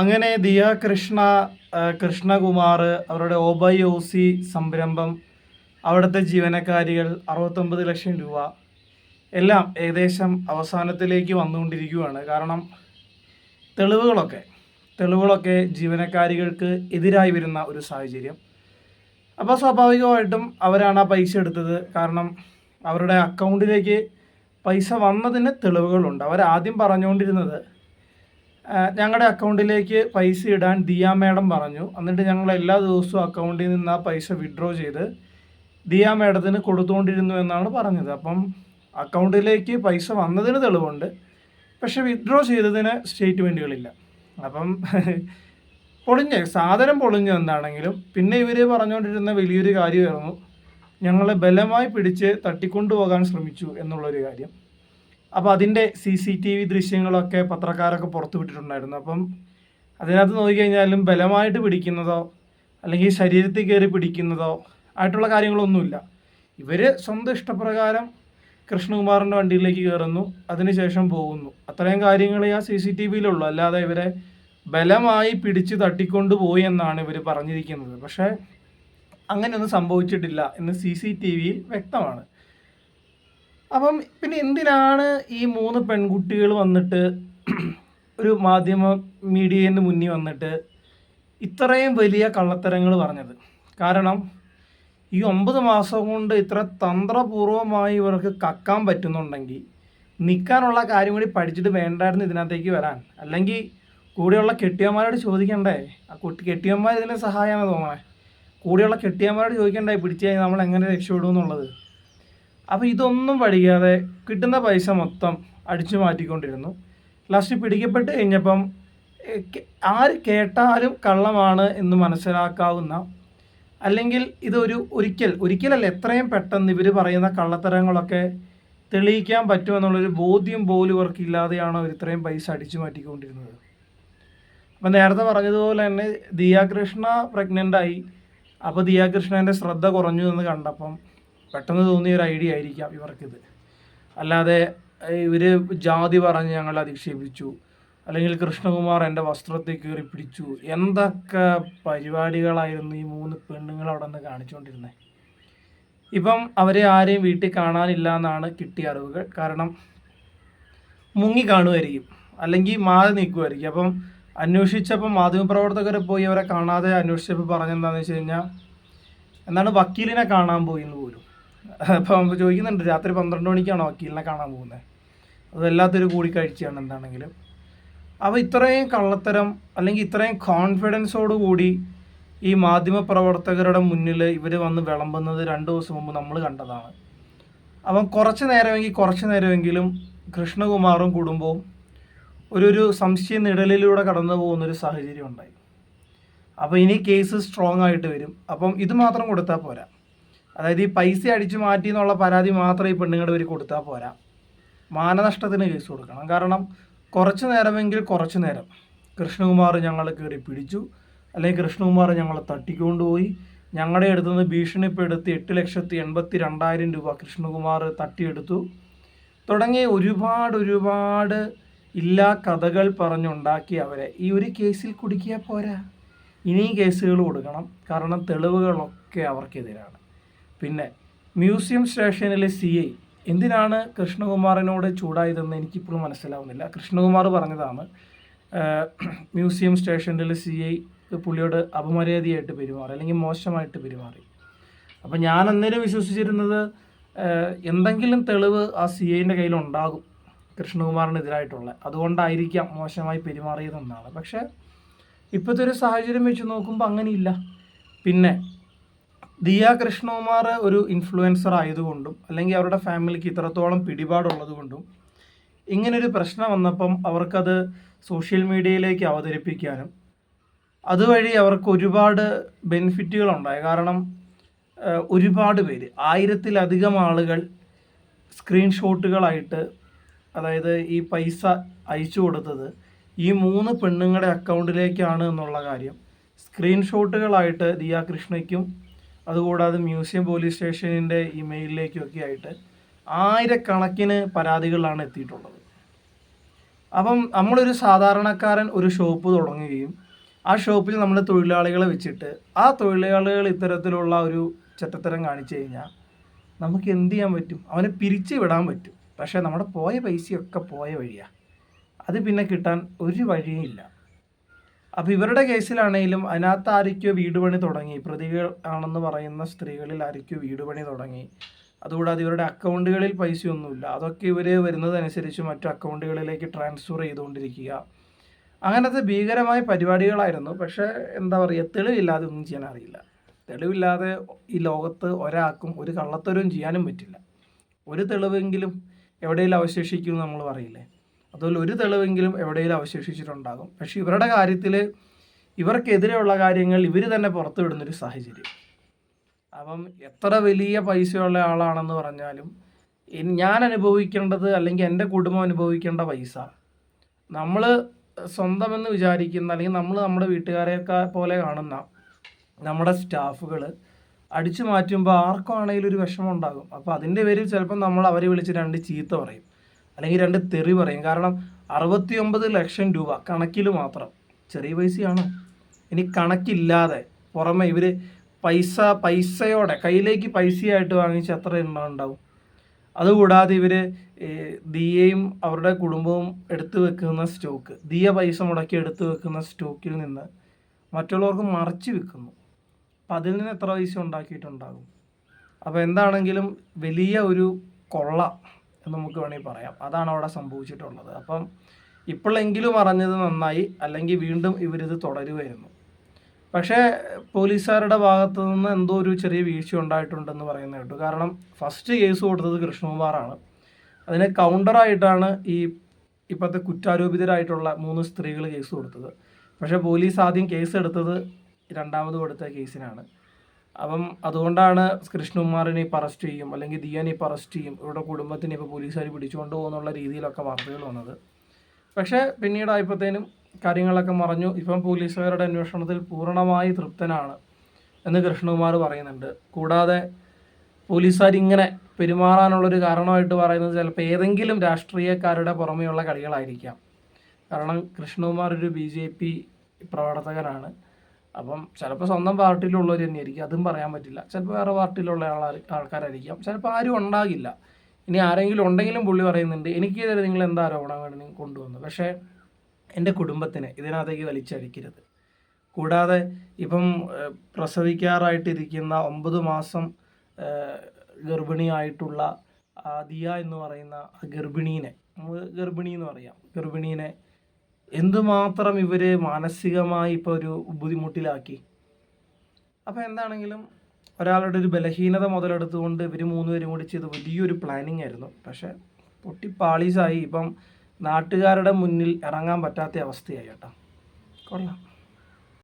അങ്ങനെ ദിയ കൃഷ്ണ കൃഷ്ണകുമാർ അവരുടെ obey O C സംരംഭം അവിടുത്തെ ജീവനക്കാരികൾ അറുപത്തൊമ്പത് ലക്ഷം രൂപ എല്ലാം ഏകദേശം അവസാനത്തിലേക്ക് വന്നുകൊണ്ടിരിക്കുകയാണ്. കാരണം തെളിവുകളൊക്കെ തെളിവുകളൊക്കെ ജീവനക്കാരികൾക്ക് എതിരായി വരുന്ന ഒരു സാഹചര്യം. അപ്പോൾ സ്വാഭാവികമായിട്ടും അവരാണ് ആ പൈസ എടുത്തത്. കാരണം അവരുടെ അക്കൗണ്ടിലേക്ക് പൈസ വന്നതിന് തെളിവുകളുണ്ട്. അവർ ആദ്യം പറഞ്ഞുകൊണ്ടിരുന്നത് ഞങ്ങളുടെ അക്കൗണ്ടിലേക്ക് പൈസ ഇടാൻ ദിയ മാഡം പറഞ്ഞു. എന്നിട്ട് ഞങ്ങൾ എല്ലാ ദിവസവും അക്കൗണ്ടിൽ നിന്ന് ആ പൈസ വിഡ്രോ ചെയ്ത് ദിയ മാഡത്തിന് കൊടുത്തുകൊണ്ടിരുന്നു എന്നാണ് പറഞ്ഞത്. അപ്പം അക്കൗണ്ടിലേക്ക് പൈസ വന്നതിന് തെളിവുണ്ട്. പക്ഷെ വിഡ്രോ ചെയ്തതിന് സ്റ്റേറ്റ്മെന്റുകളില്ല അപ്പം പൊളിഞ്ഞ് സാധനം പൊളിഞ്ഞു എന്താണെങ്കിലും പിന്നെ ഇവർ പറഞ്ഞുകൊണ്ടിരുന്ന വലിയൊരു കാര്യമായിരുന്നു. ഞങ്ങളെ ബലമായി പിടിച്ച് തട്ടിക്കൊണ്ടുപോകാൻ ശ്രമിച്ചു എന്നുള്ളൊരു കാര്യം. അപ്പോൾ അതിന്റെ സി സി ടി വി ദൃശ്യങ്ങളൊക്കെ പത്രക്കാരൊക്കെ പുറത്തുവിട്ടിട്ടുണ്ടായിരുന്നു അപ്പം അതിനകത്ത് നോക്കിക്കഴിഞ്ഞാലും ബലമായിട്ട് പിടിക്കുന്നതോ അല്ലെങ്കിൽ ശരീരത്തിൽ കയറി പിടിക്കുന്നതോ ആയിട്ടുള്ള കാര്യങ്ങളൊന്നുമില്ല. ഇവർ സ്വന്തം ഇഷ്ടപ്രകാരം കൃഷ്ണകുമാറിന്റെ വണ്ടിയിലേക്ക് കയറുന്നു അതിനുശേഷം പോകുന്നു. അത്രയും കാര്യങ്ങൾ ആ സി സി ടി വിയിലുള്ളൂ അല്ലാതെ ഇവരെ ബലമായി പിടിച്ച് തട്ടിക്കൊണ്ട് പോയി എന്നാണ് ഇവർ പറഞ്ഞിരിക്കുന്നത്. പക്ഷേ അങ്ങനെയൊന്നും സംഭവിച്ചിട്ടില്ല എന്ന് സി സി ടി വിയിൽ വ്യക്തമാണ്. അപ്പം പിന്നെ എന്തിനാണ് ഈ മൂന്ന് പെൺകുട്ടികൾ വന്നിട്ട് ഒരു മാധ്യമ മീഡിയേന്റെ മുന്നിൽ വന്നിട്ട് ഇത്രയും വലിയ കള്ളത്തരങ്ങൾ പറഞ്ഞത്? കാരണം ഈ ഒമ്പത് മാസം കൊണ്ട് ഇത്ര തന്ത്രപൂർവമായി ഇവർക്ക് കക്കാൻ പറ്റുന്നുണ്ടെങ്കിൽ നിൽക്കാനുള്ള കാര്യം കൂടി പഠിച്ചിട്ട് വേണ്ടായിരുന്നു ഇതിനകത്തേക്ക് വരാൻ. അല്ലെങ്കിൽ കൂടെയുള്ള കെട്ടിയന്മാരോട് ചോദിക്കണ്ടേ? ആ കുട്ടി കെട്ടിയന്മാർ ഇതിനെ സഹായമാണ് തോന്നണേ. കൂടെയുള്ള കെട്ടിയന്മാരോട് ചോദിക്കണ്ടേ? പിടിച്ചു കഴിഞ്ഞാൽ നമ്മൾ എങ്ങനെ രക്ഷപ്പെടും അപ്പോൾ ഇതൊന്നും പഠിക്കാതെ കിട്ടുന്ന പൈസ മൊത്തം അടിച്ചു മാറ്റിക്കൊണ്ടിരുന്നു. ലാസ്റ്റ് പിടിക്കപ്പെട്ട് കഴിഞ്ഞപ്പം ആര് കേട്ടാലും കള്ളമാണ് എന്ന് മനസ്സിലാക്കാവുന്ന അല്ലെങ്കിൽ ഇതൊരു ഒരിക്കൽ ഒരിക്കലല്ല എത്രയും പെട്ടെന്ന് ഇവർ പറയുന്ന കള്ളത്തരങ്ങളൊക്കെ തെളിയിക്കാൻ പറ്റുമെന്നുള്ളൊരു ബോധ്യം പോലും ഇവർക്കില്ലാതെയാണ് അവർ ഇത്രയും പൈസ അടിച്ചു മാറ്റിക്കൊണ്ടിരുന്നത്. അപ്പം നേരത്തെ പറഞ്ഞതുപോലെ തന്നെ ദിയാകൃഷ്ണ പ്രഗ്നന്റായി അപ്പോൾ ദിയാകൃഷ്ണന്റെ ശ്രദ്ധ കുറഞ്ഞു എന്ന് കണ്ടപ്പം പെട്ടെന്ന് തോന്നിയ ഒരു ഐഡിയ ആയിരിക്കാം ഇവർക്കിത്. അല്ലാതെ ഇവർ ജാതി പറഞ്ഞ് ഞങ്ങളെ അധിക്ഷേപിച്ചു അല്ലെങ്കിൽ കൃഷ്ണകുമാർ എന്റെ വസ്ത്രത്തിൽ കയറി പിടിച്ചു എന്തൊക്കെ പരിപാടികളായിരുന്നു ഈ മൂന്ന് പെണ്ണുങ്ങൾ അവിടെ നിന്ന് കാണിച്ചുകൊണ്ടിരുന്നത് ഇപ്പം അവരെ ആരെയും വീട്ടിൽ കാണാനില്ല എന്നാണ് കിട്ടിയ അറിവുകൾ. കാരണം മുങ്ങി കാണുമായിരിക്കും അല്ലെങ്കിൽ മാറി നിൽക്കുമായിരിക്കും. അപ്പം അന്വേഷിച്ചപ്പം മാധ്യമപ്രവർത്തകരെ പോയി അവരെ കാണാതെ അന്വേഷിച്ചപ്പോൾ പറഞ്ഞെന്താണെന്ന് വെച്ച് കഴിഞ്ഞാൽ എന്താണ് വക്കീലിനെ കാണാൻ പോയി എന്ന് അപ്പം ചോദിക്കുന്നുണ്ട് രാത്രി പന്ത്രണ്ട് മണിക്കാണോ വക്കീലിനെ കാണാൻ പോകുന്നത് അത് കൂടിക്കാഴ്ചയാണ് എന്താണെങ്കിലും. അപ്പോൾ ഇത്രയും കള്ളത്തരം അല്ലെങ്കിൽ ഇത്രയും കോൺഫിഡൻസോട് കൂടി ഈ മാധ്യമ പ്രവർത്തകരുടെ മുന്നിൽ ഇവർ വന്ന് വിളമ്പുന്നത് രണ്ട് ദിവസം മുമ്പ് നമ്മൾ കണ്ടതാണ്. അപ്പം കുറച്ച് നേരമെങ്കിൽ കുറച്ച് നേരമെങ്കിലും കൃഷ്ണകുമാറും കുടുംബവും ഒരു ഒരു സംശയ നിഴലിലൂടെ കടന്നു പോകുന്നൊരു സാഹചര്യം ഉണ്ടായി. അപ്പോൾ ഇനി കേസ് സ്ട്രോങ് ആയിട്ട് വരും. അപ്പം ഇത് മാത്രം കൊടുത്താൽ പോരാ. അതായത് ഈ പൈസ അടിച്ചു മാറ്റി എന്നുള്ള പരാതി മാത്രമേ ഈ പെണ്ണുങ്ങളുടെ പേര് കൊടുത്താൽ പോരാ. മാനനഷ്ടത്തിന് കേസ് കൊടുക്കണം. കാരണം കുറച്ച് നേരമെങ്കിൽ കുറച്ച് നേരം. കൃഷ്ണകുമാർ ഞങ്ങൾ കയറി പിടിച്ചു. അല്ലെങ്കിൽ കൃഷ്ണകുമാർ ഞങ്ങളെ തട്ടിക്കൊണ്ടുപോയി ഞങ്ങളുടെ അടുത്ത് നിന്ന് ഭീഷണിപ്പെടുത്തി എട്ട് ലക്ഷത്തി എൺപത്തി രണ്ടായിരം രൂപ കൃഷ്ണകുമാർ തട്ടിയെടുത്തു. തുടങ്ങി ഒരുപാട് ഒരുപാട് ഇല്ലാ കഥകൾ പറഞ്ഞുണ്ടാക്കി അവരെ. ഈ ഒരു കേസിൽ കുടുക്കിയാൽ പോരാ. ഇനിയും കേസുകൾ കൊടുക്കണം. കാരണം തെളിവുകളൊക്കെ അവർക്കെതിരാണ്. പിന്നെ മ്യൂസിയം സ്റ്റേഷനിലെ സി ഐ എന്തിനാണ് കൃഷ്ണകുമാറിനോട് ചൂടായതെന്ന് എനിക്കിപ്പോഴും മനസ്സിലാവുന്നില്ല. കൃഷ്ണകുമാർ പറഞ്ഞതാണ് മ്യൂസിയം സ്റ്റേഷനിലെ സി ഐ പുള്ളിയോട് അപമര്യാദയായിട്ട് പെരുമാറി അല്ലെങ്കിൽ മോശമായിട്ട് പെരുമാറി. അപ്പം ഞാൻ അന്നേരം വിശ്വസിച്ചിരുന്നത് എന്തെങ്കിലും തെളിവ് ആ സി ഐന്റെ കയ്യിലുണ്ടാകും കൃഷ്ണകുമാറിനെതിരായിട്ടുള്ള. അതുകൊണ്ടായിരിക്കാം മോശമായി പെരുമാറിയതെന്നാണ്. പക്ഷേ ഇപ്പോഴത്തെ ഒരു സാഹചര്യം വെച്ച് നോക്കുമ്പോൾ അങ്ങനെയില്ല. പിന്നെ ദിയ കൃഷ്ണകുമാർ ഒരു ഇൻഫ്ലുവൻസർ ആയതുകൊണ്ടും അല്ലെങ്കിൽ അവരുടെ ഫാമിലിക്ക് ഇത്രത്തോളം പിടിപാടുള്ളത് കൊണ്ടും ഇങ്ങനൊരു പ്രശ്നം വന്നപ്പം അവർക്കത് സോഷ്യൽ മീഡിയയിലേക്ക് അവതരിപ്പിക്കാനും അതുവഴി അവർക്ക് ഒരുപാട് ബെനിഫിറ്റുകൾ ഉണ്ടായി. കാരണം ഒരുപാട് പേര് ആയിരത്തിലധികം ആളുകൾ സ്ക്രീൻഷോട്ടുകളായിട്ട് അതായത് ഈ പൈസ അയച്ചു കൊടുത്തത് ഈ മൂന്ന് പെണ്ണുങ്ങളുടെ അക്കൗണ്ടിലേക്കാണ് എന്നുള്ള കാര്യം സ്ക്രീൻഷോട്ടുകളായിട്ട് ദിയ കൃഷ്ണയ്ക്കും അതുകൂടാതെ മ്യൂസിയം പോലീസ് സ്റ്റേഷനിന്റെ ഇമെയിലിലേക്കും ഒക്കെ ആയിട്ട് ആയിരക്കണക്കിന് പരാതികളാണ് എത്തിയിട്ടുള്ളത്. അപ്പം നമ്മളൊരു സാധാരണക്കാരൻ ഒരു ഷോപ്പ് തുടങ്ങുകയും ആ ഷോപ്പിൽ നമ്മൾ തൊഴിലാളികളെ വെച്ചിട്ട് ആ തൊഴിലാളികൾ ഇത്തരത്തിലുള്ള ഒരു ചെറ്റത്തരം കാണിച്ചു കഴിഞ്ഞാൽ നമുക്ക് എന്ത് ചെയ്യാൻ പറ്റും? അവനെ പിരിച്ചു വിടാൻ പറ്റും. പക്ഷേ നമ്മുടെ പോയ പൈസയൊക്കെ പോയ വഴിയാണ് അത് പിന്നെ കിട്ടാൻ ഒരു വഴിയും ഇല്ല. അപ്പോൾ ഇവരുടെ കേസിലാണെങ്കിലും അതിനകത്ത് ആരൊക്കെയോ വീട് പണി തുടങ്ങി. പ്രതികൾ ആണെന്ന് പറയുന്ന സ്ത്രീകളിൽ ആരൊക്കെയോ വീട് പണി തുടങ്ങി. അതുകൂടാതെ ഇവരുടെ അക്കൗണ്ടുകളിൽ പൈസയൊന്നുമില്ല. അതൊക്കെ ഇവർ വരുന്നതനുസരിച്ച് മറ്റു അക്കൗണ്ടുകളിലേക്ക് ട്രാൻസ്ഫർ ചെയ്തുകൊണ്ടിരിക്കുക. അങ്ങനത്തെ ഭീകരമായ പരിപാടികളായിരുന്നു. പക്ഷേ എന്താ പറയുക തെളിവില്ലാതെ ഒന്നും ചെയ്യാൻ അറിയില്ല തെളിവില്ലാതെ ഈ ലോകത്ത് ഒരാൾക്കും ഒരു കള്ളത്തരവും ചെയ്യാനും പറ്റില്ല. ഒരു തെളിവെങ്കിലും എവിടെയെങ്കിലും അവശേഷിക്കുമെന്ന് നമ്മൾ പറയില്ലേ? അതുപോലെ ഒരു തെളിവെങ്കിലും എവിടെയെങ്കിലും അവശേഷിച്ചിട്ടുണ്ടാകും. പക്ഷേ ഇവരുടെ കാര്യത്തിൽ ഇവർക്കെതിരെയുള്ള കാര്യങ്ങൾ ഇവർ തന്നെ പുറത്തു വിടുന്നൊരു സാഹചര്യം. അപ്പം എത്ര വലിയ പൈസയുള്ള ആളാണെന്ന് പറഞ്ഞാലും ഞാൻ അനുഭവിക്കേണ്ടത് അല്ലെങ്കിൽ എന്റെ കുടുംബം അനുഭവിക്കേണ്ട പൈസ. നമ്മൾ സ്വന്തമെന്ന് വിചാരിക്കുന്ന അല്ലെങ്കിൽ നമ്മൾ നമ്മുടെ വീട്ടുകാരെയൊക്കെ പോലെ കാണുന്ന നമ്മുടെ സ്റ്റാഫുകൾ അടിച്ചു മാറ്റുമ്പോൾ ആർക്കാണെങ്കിലും ഒരു വിഷമം ഉണ്ടാകും. അപ്പോൾ അതിന്റെ പേരിൽ ചിലപ്പോൾ നമ്മൾ അവരെ വിളിച്ച് രണ്ട് ചീത്ത പറയും. അല്ലെങ്കിൽ രണ്ട് തെറി പറയും. കാരണം അറുപത്തിയൊമ്പത് ലക്ഷം രൂപ കണക്കിൽ മാത്രം. ചെറിയ പൈസയാണോ? ഇനി കണക്കില്ലാതെ പുറമെ ഇവർ പൈസ പൈസയോടെ കയ്യിലേക്ക് പൈസയായിട്ട് വാങ്ങിച്ച് എത്ര എണ്ണം ഉണ്ടാവും അതുകൂടാതെ ഇവർ ദിയയും അവരുടെ കുടുംബവും എടുത്തു വെക്കുന്ന സ്റ്റോക്ക് ദിയ പൈസ മുടക്കി എടുത്തു വെക്കുന്ന സ്റ്റോക്കിൽ നിന്ന് മറ്റുള്ളവർക്ക് മറച്ചു വെക്കുന്നു. അപ്പം അതിൽ നിന്ന് എത്ര പൈസ ഉണ്ടാക്കിയിട്ടുണ്ടാകും? അപ്പോൾ എന്താണെങ്കിലും വലിയ ഒരു കൊള്ള എന്ന് നമുക്ക് വേണമെങ്കിൽ പറയാം. അതാണ് അവിടെ സംഭവിച്ചിട്ടുള്ളത്. അപ്പം ഇപ്പോഴെങ്കിലും അറിഞ്ഞത് നന്നായി അല്ലെങ്കിൽ വീണ്ടും ഇവരിത് തുടരുമായിരുന്നു പക്ഷേ പോലീസുകാരുടെ ഭാഗത്തു നിന്ന് എന്തോ ഒരു ചെറിയ വീഴ്ച ഉണ്ടായിട്ടുണ്ടെന്ന് പറയുന്ന കേട്ടു. കാരണം ഫസ്റ്റ് കേസ് കൊടുത്തത് കൃഷ്ണകുമാറാണ്. അതിന് കൗണ്ടറായിട്ടാണ് ഈ ഇപ്പോഴത്തെ കുറ്റാരോപിതരായിട്ടുള്ള മൂന്ന് സ്ത്രീകൾ കേസ് കൊടുത്തത്. പക്ഷേ പോലീസ് ആദ്യം കേസ് എടുത്തത് രണ്ടാമത് കൊടുത്ത കേസിനാണ് അപ്പം അതുകൊണ്ടാണ് കൃഷ്ണകുമാറിനെ ഇപ്പോൾ അറസ്റ്റ് ചെയ്യും അല്ലെങ്കിൽ ദിയാനെ ഇപ്പോൾ അറസ്റ്റ് ചെയ്യും ഇവരുടെ കുടുംബത്തിനെ ഇപ്പോൾ പോലീസുകാർ പിടിച്ചുകൊണ്ട് പോകുന്നുള്ള രീതിയിലൊക്കെ വാർത്തകൾ വന്നത്. പക്ഷേ പിന്നീട് ആയപ്പോഴത്തേനും കാര്യങ്ങളൊക്കെ മറഞ്ഞു. ഇപ്പം പോലീസുകാരുടെ അന്വേഷണത്തിൽ പൂർണമായി തൃപ്തനാണ് എന്ന് കൃഷ്ണകുമാർ പറയുന്നുണ്ട്. കൂടാതെ പോലീസുകാർ ഇങ്ങനെ പെരുമാറാനുള്ളൊരു കാരണമായിട്ട് പറയുന്നത് ചിലപ്പോൾ ഏതെങ്കിലും രാഷ്ട്രീയക്കാരുടെ പുറമെയുള്ള കളികളായിരിക്കാം. കാരണം കൃഷ്ണകുമാർ ഒരു ബി ജെ പി പ്രവർത്തകനാണ്. അപ്പം ചിലപ്പോൾ സ്വന്തം പാർട്ടിയിലുള്ളവർ തന്നെയായിരിക്കും. അതും പറയാൻ പറ്റില്ല. ചിലപ്പോൾ വേറെ പാർട്ടിയിലുള്ള ആൾക്കാരായിരിക്കാം. ചിലപ്പോൾ ആരും ഉണ്ടാകില്ല. ഇനി ആരെങ്കിലും ഉണ്ടെങ്കിലും പുള്ളി പറയുന്നുണ്ട് എനിക്കെതിരെ നിങ്ങൾ എന്താ ആരോപണം നിങ്ങൾ കൊണ്ടുവന്നത് പക്ഷേ എന്റെ കുടുംബത്തിനെ ഇതിനകത്തേക്ക് വലിച്ചടിക്കരുത്. കൂടാതെ ഇപ്പം പ്രസവിക്കാറായിട്ടിരിക്കുന്ന ഒമ്പത് മാസം ഗർഭിണിയായിട്ടുള്ള ആദിയ എന്ന് പറയുന്ന ഗർഭിണീനെ നമുക്ക് ഗർഭിണി എന്ന് പറയാം. ഗർഭിണീനെ എന്തുമാത്രം ഇവർ മാനസികമായി ഇപ്പോൾ ഒരു ബുദ്ധിമുട്ടിലാക്കി? അപ്പോൾ എന്താണെങ്കിലും ഒരാളുടെ ഒരു ബലഹീനത മുതലെടുത്തുകൊണ്ട് ഇവർ മൂന്നുപേരും കൂടി ചെയ്ത് വലിയൊരു പ്ലാനിങ് ആയിരുന്നു. പക്ഷേ പൊട്ടിപ്പാളീസായി ഇപ്പം നാട്ടുകാരുടെ മുന്നിൽ ഇറങ്ങാൻ പറ്റാത്ത അവസ്ഥയായി കേട്ടോ. കൊള്ളാം.